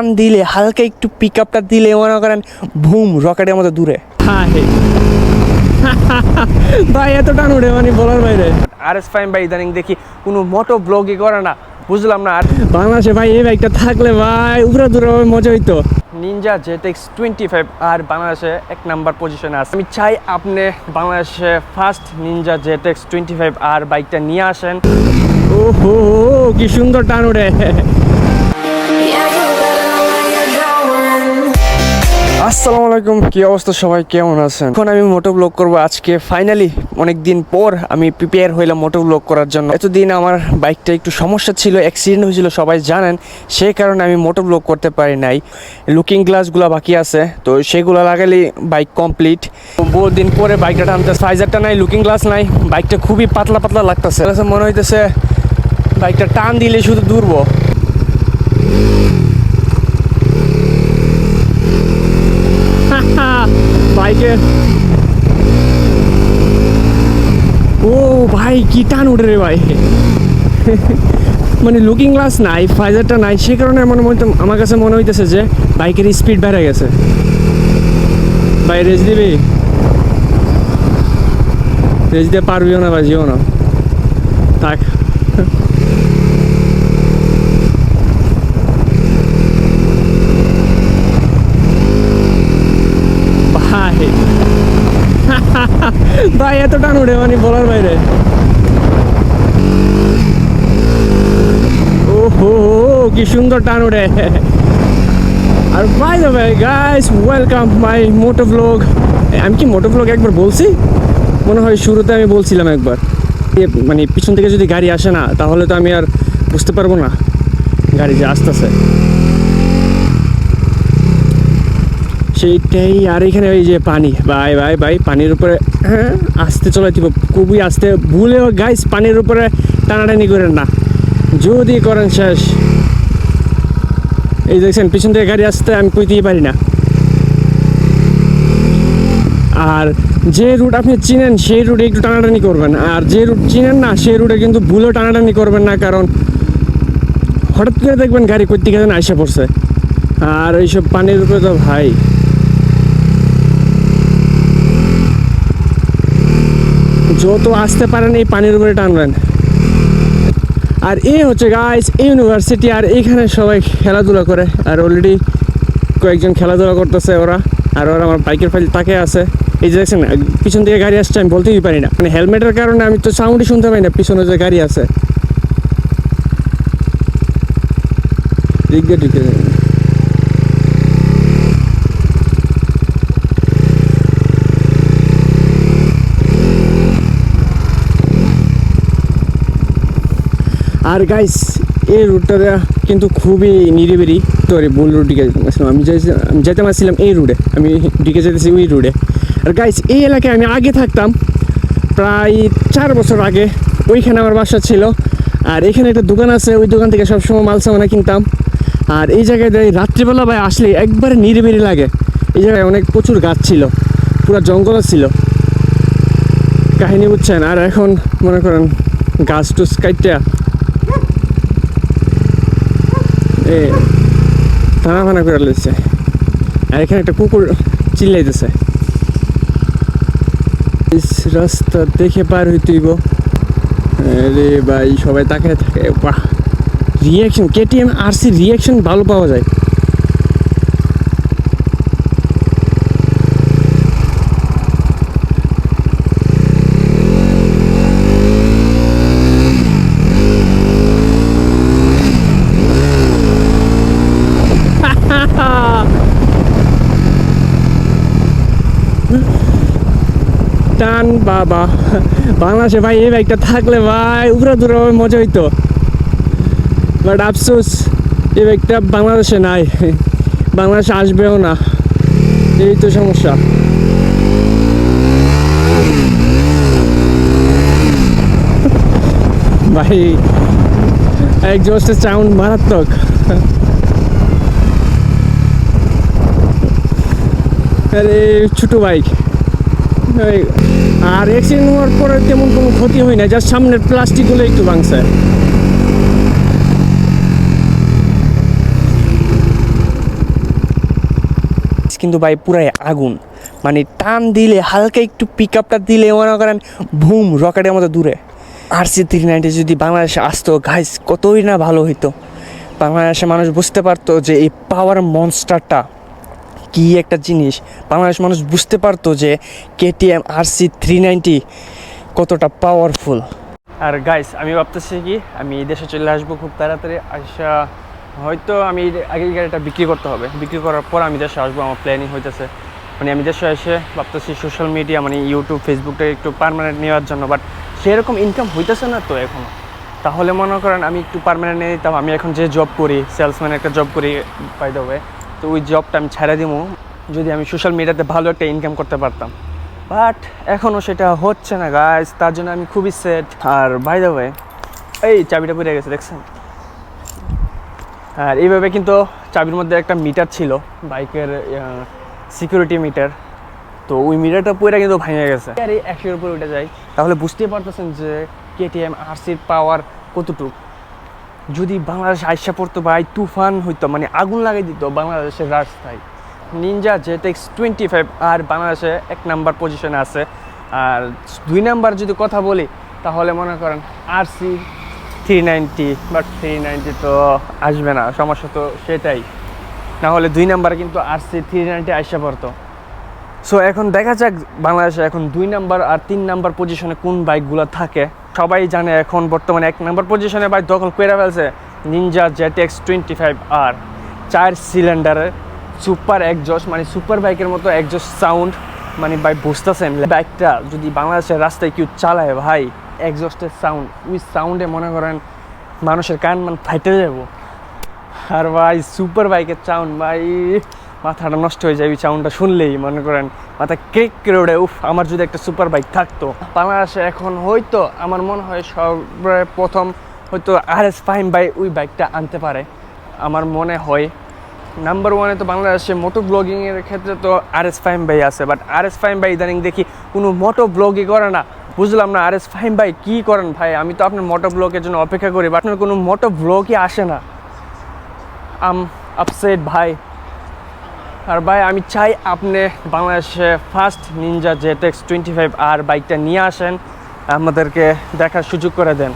টান দিলে হালকা একটু পিক আপটা দিলে মনে করেন ভুম রকেটের মতো দূরে। হ্যাঁ ভাই এত টান উঠে মানে বলার বাইরে। আর এস ফাইম ভাই ইদানিং দেখি কোনো মোটো ব্লগই করে না বুঝলাম না আর। বাংলাদেশে ভাই এই বাইকটা থাকলে ভাই উপরে দূরে মজা হইতো। Ninja ZX twenty five R বাংলাদেশে এক নাম্বার পজিশনে আছে। আমি চাই আপনি বাংলাদেশে first Ninja ZX twenty five R বাইকটা নিয়ে আসেন। ও হো কি সুন্দর টান উঠে আসসালামু আলাইকুম, কি অবস্থা সবাই? কেমন আছেন? এখন আমি মোটো ব্লগ করব। আজকে ফাইনালি অনেক দিন পর আমি প্রিপেয়ার হইলাম মোটো ব্লগ করার জন্য। এতদিন আমার বাইকটা একটু সমস্যা ছিল অ্যাক্সিডেন্ট হয়েছিল, সবাই জানেন। সেই কারণে আমি মোটো ব্লগ করতে পারি নাই। লুকিং গ্লাসগুলো বাকি আছে, তো সেগুলো লাগালে বাইক কমপ্লিট বহু দিন পরে বাইকটা টানতে সাইজারটা নাই লুকিং গ্লাস নাই। বাইকটা খুবই পাতলা পাতলা লাগতেছে। মনে হইতেছে বাইকটা টান দিলে শুধু দূরবো। বাইকের ও ভাই, কি টান উঠে রে ভাই। মানে লুকিং গ্লাস নাই ফাইজারটা নাই সে কারণে মনে মনে আমার কাছে মনে হইতেছে যে বাইকের স্পিড বেড়ে গেছে। ভাই রেস দিবি? রেস দিয়ে পারবিও না বাজিও না। থাক ভাই ভাই এত টান উঠে মানে বলার বাইরে। ও হো কি সুন্দর টান উঠে আর by the way guys welcome my moto vlog আমি কি মোটো ব্লগ একবার বলছি? মনে হয় শুরুতে আমি বলছিলাম একবার। মানে পিছন থেকে যদি গাড়ি আসে না, তাহলে তো আমি আর বুঝতে পারব না গাড়ি যে আসতেছে। সেইটাই, আর এখানে ওই যে পানি ভাই ভাই ভাই পানির উপরে হ্যাঁ আস্তে চলে দিব। খুবই আস্তে, ভুলেও গাইস পানির উপরে টানাটানি করেন না। যদি করেন শেষ। এই দেখছেন, পিছন থেকে গাড়ি আসতে আমি কইতেই পারি না। আর যে রুট আপনি চিনেন, সেই রুটে একটু টানাটানি করবেন। আর যে রুট চিনেন না, সেই রুটে কিন্তু ভুলেও টানাটানি করবেন না, কারণ হঠাৎ করে দেখবেন গাড়ি থেকে যেন আইসা পড়ছে। আর এইসব পানির উপরে তো ভাই। যত আসতে পারেন এই পানির উপরে টানবেন। আর এই হচ্ছে গাইস ইউনিভার্সিটি আর এখানে সবাই খেলাধুলা করে। আর অলরেডি কয়েকজন খেলাধুলা করতেছে ওরা। আর ওরা আমার বাইকের ফাইল তাকে আছে। এই যে দেখছেন, পিছন থেকে গাড়ি আসছে, আমি বলতেই পারি না। মানে হেলমেটের কারণে আমি তো সাউন্ডই শুনতে পাই না, পিছনে যে গাড়ি আছে। দিক দিয়ে যাবে। আর গাইস এই রুটটা কিন্তু খুবই নিরিবিরি তো ভুল রুট দিকে আসলাম আমি আমি যেতে পারছিলাম এই রুটে আমি দিকে যেতেছি ওই রুটে আর গাইস এই এলাকায় আমি আগে থাকতাম প্রায় চার বছর আগে। ওইখানে আমার বাসা ছিল। আর এখানে একটা দোকান আছে, ওই দোকান থেকে সবসময় মাল সামানা কিনতাম। আর এই জায়গায় রাত্রিবেলা ভাই আসলে একবারে নিরিবিরি লাগে। এই জায়গায় অনেক প্রচুর গাছ ছিল। পুরো জঙ্গল ছিল। কাহিনী বুঝছেন? আর এখন মনে করেন গাছ টুস কাইটা থানা ফানা করে লইছে। আর এখানে একটা কুকুর চিল্লাইতেছে। রাস্তা দেখে পার হইতেইব রে ভাই, সবাই তাকে থাকে। বাহ! Reaction KTM R C reaction ভালো পাওয়া যায়। টান, বাবা। বাংলাদেশে ভাই, এই বাইকটা থাকলে ভাই উপরে দূরে মজা হইতো। বাট আফসোস, এই বাইকটা বাংলাদেশে নাই। বাংলাদেশে আসবেও না। এই তো সমস্যা। ভাই একজস্টের সাউন্ড মারাত্মক। ছোট বাইক। আর অ্যাক্সিডেন্ট হওয়ার পরে তেমন কোনো ক্ষতি হয় না যার সামনের প্লাস্টিকগুলো একটু ভাঙছে। কিন্তু ভাই পুরাই আগুন। মানে টান দিলে, হালকা একটু পিক আপটা দিলে মনে করেন ভুম রকেটের মতো দূরে। আর সি থ্রি নাইনটি যদি বাংলাদেশে আসতো গাইস কতই না ভালো হইতো। বাংলাদেশে মানুষ বুঝতে পারতো যে এই পাওয়ার মনস্টারটা কি একটা জিনিস? বাংলাদেশ মানুষ বুঝতে পারতো যে KTM R C three ninety কতটা পাওয়ারফুল আর গাইস আমি ভাবতেছি কি, আমি দেশে চলে আসব খুব তাড়াতাড়ি আসা হয়তো আমি আগে গাড়িটা বিক্রি করতে হবে। বিক্রি করার পর আমি দেশে আসব, আমার প্ল্যানিং হইতেছে। মানে আমি দেশে এসে ভাবতেছি সোশ্যাল মিডিয়া মানে ইউটিউব ফেসবুকটা একটু পারমানেন্ট নেওয়ার জন্য বাট সেরকম ইনকাম হইতেছে না তো এখনও তাহলে মনে করেন আমি একটু পারমানেন্ট নিয়ে নিতাম, আমি এখন যে জব করি সেলসম্যান একটা জব করি পাই দেবে তো ওই জবটা আমি ছেড়ে দিব যদি আমি সোশ্যাল মিডিয়াতে ভালো একটা ইনকাম করতে পারতাম। বাট এখনও সেটা হচ্ছে না গাইজ তার জন্য আমি খুবই সেট আর বাই দ্য এই চাবিটা পড়ে গেছে, দেখছেন? আর এইভাবে কিন্তু চাবির মধ্যে একটা মিটার ছিল, বাইকের সিকিউরিটি মিটার তো ওই মিটারটা পুরো কিন্তু ভেঙে গেছে। আর এই একশোর উপরে উঠে যায়। তাহলে বুঝতেই পারতেছেন যে কেটিএম আরসির পাওয়ার কতটুক। যদি বাংলাদেশ আইসা পড়তো ভাই, তুফান হইতো মানে আগুন লাগাই দিত বাংলাদেশের রাস্তায় Ninja ZX twenty five R বাংলাদেশে এক নাম্বার পজিশনে আছে। আর দুই নাম্বার যদি কথা বলি, তাহলে মনে করেন R C three ninety but three ninety তো আসবে না, সমস্যা তো সেটাই। না হলে দুই নাম্বার কিন্তু আর সি থ্রি নাইনটি আইসা পড়তো। সো এখন দেখা যাক বাংলাদেশে এখন দুই নাম্বার আর তিন নাম্বার পজিশনে কোন বাইকগুলো থাকে। সবাই জানে এখন বর্তমানে এক নম্বর পজিশনে বাইক দখল করে ফেলছে Ninja Z X twenty five R চার সিলিন্ডারের সুপার একজস্ট মানে সুপার বাইকের মতো একজস্ট সাউন্ড মানে ভাই বুঝতেছেন বাইকটা যদি বাংলাদেশের রাস্তায় কেউ চালায় ভাই একজস্টের সাউন্ড ওই সাউন্ডে মনে করেন মানুষের কান মান ফাইটে যাব। আর ভাই সুপার বাইকের সাউন্ড ভাই। মাথাটা নষ্ট হয়ে যায় ওই সাউন্ডটা শুনলেই মনে করেন। মাথা ক্রিক করে ওঠে উফ, আমার যদি একটা সুপার বাইক থাকতো। বাংলাদেশে এখন হয়তো আমার মনে হয় সব প্রথম হয়তো আর এস ফাইম বাই ওই বাইকটা আনতে পারে। আমার মনে হয়। নাম্বার ওয়ানে তো বাংলাদেশে মোটো ব্লগিংয়ের ক্ষেত্রে তো আর এস ফাইম বাই আছে বাট আর এস ফাইম বাই ইদানিং দেখি কোনো মোটো ব্লগই করে না। বুঝলাম না আর এস ফাইম ভাই কী করেন ভাই? আমি তো আপনার মোটো ব্লগের জন্য অপেক্ষা করি বাট আপনার কোনো মোটো ব্লগই আসে না। আম আপসেট ভাই। আর ভাই, আমি চাই আপনি বাংলাদেশে first Ninja ZX twenty five R বাইকটা নিয়ে আসেন। আমাদেরকে দেখার সুযোগ করে দেন।